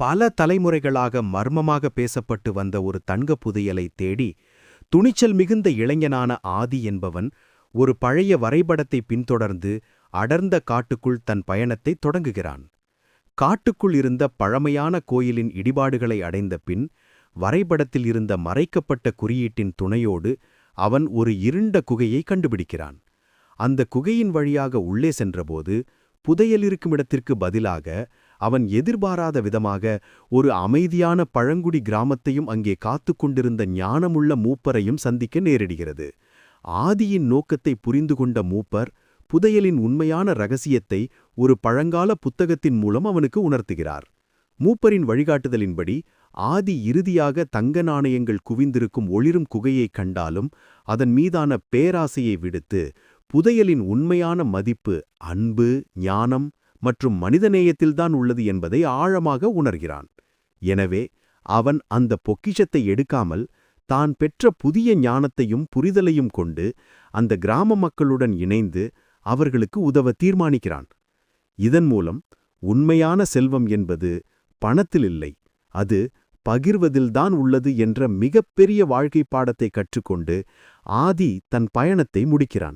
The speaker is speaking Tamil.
பல தலைமுறைகளாக மர்மமாக பேசப்பட்டு வந்த ஒரு தங்க புதையலை தேடி துணிச்சல் மிகுந்த இளைஞனான ஆதி என்பவன் ஒரு பழைய வரைபடத்தை பின்தொடர்ந்து அடர்ந்த காட்டுக்குள் தன் பயணத்தை தொடங்குகிறான். காட்டுக்குள் இருந்த பழமையான கோயிலின் இடிபாடுகளை அடைந்த பின் வரைபடத்தில் இருந்த மறைக்கப்பட்ட குறியீட்டின் துணையோடு அவன் ஒரு இருண்ட குகையை கண்டுபிடிக்கிறான். அந்த குகையின் வழியாக உள்ளே சென்றபோது புதையல் இருக்கும் இடத்திற்கு பதிலாக அவன் எதிர்பாராத விதமாக ஒரு அமைதியான பழங்குடி கிராமத்தையும் அங்கே காத்து கொண்டிருந்த ஞானமுள்ள மூப்பரையும் சந்திக்க நேரிடுகிறது. ஆதியின் நோக்கத்தை புரிந்து கொண்ட மூப்பர் புதையலின் உண்மையான ரகசியத்தை ஒரு பழங்கால புத்தகத்தின் மூலம் அவனுக்கு உணர்த்துகிறார். மூப்பரின் வழிகாட்டுதலின்படி ஆதி இறுதியாக தங்க நாணயங்கள் குவிந்திருக்கும் ஒளிரும் குகையைக் கண்டாலும் அதன் மீதான பேராசையை விடுத்து புதையலின் உண்மையான மதிப்பு அன்பு ஞானம் மற்றும் மனிதநேயத்தில்தான் உள்ளது என்பதை ஆழமாக உணர்கிறான். எனவே அவன் அந்த பொக்கிஷத்தை எடுக்காமல் தான் பெற்ற புதிய ஞானத்தையும் புரிதலையும் கொண்டு அந்த கிராம மக்களுடன் இணைந்து அவர்களுக்கு உதவ தீர்மானிக்கிறான். இதன் மூலம் உண்மையான செல்வம் என்பது பணத்தில் இல்லை அது பகிர்வதில்தான் உள்ளது என்ற மிகப்பெரிய வாழ்க்கை பாடத்தை கற்றுக்கொண்டு ஆதி தன் பயணத்தை முடிக்கிறான்.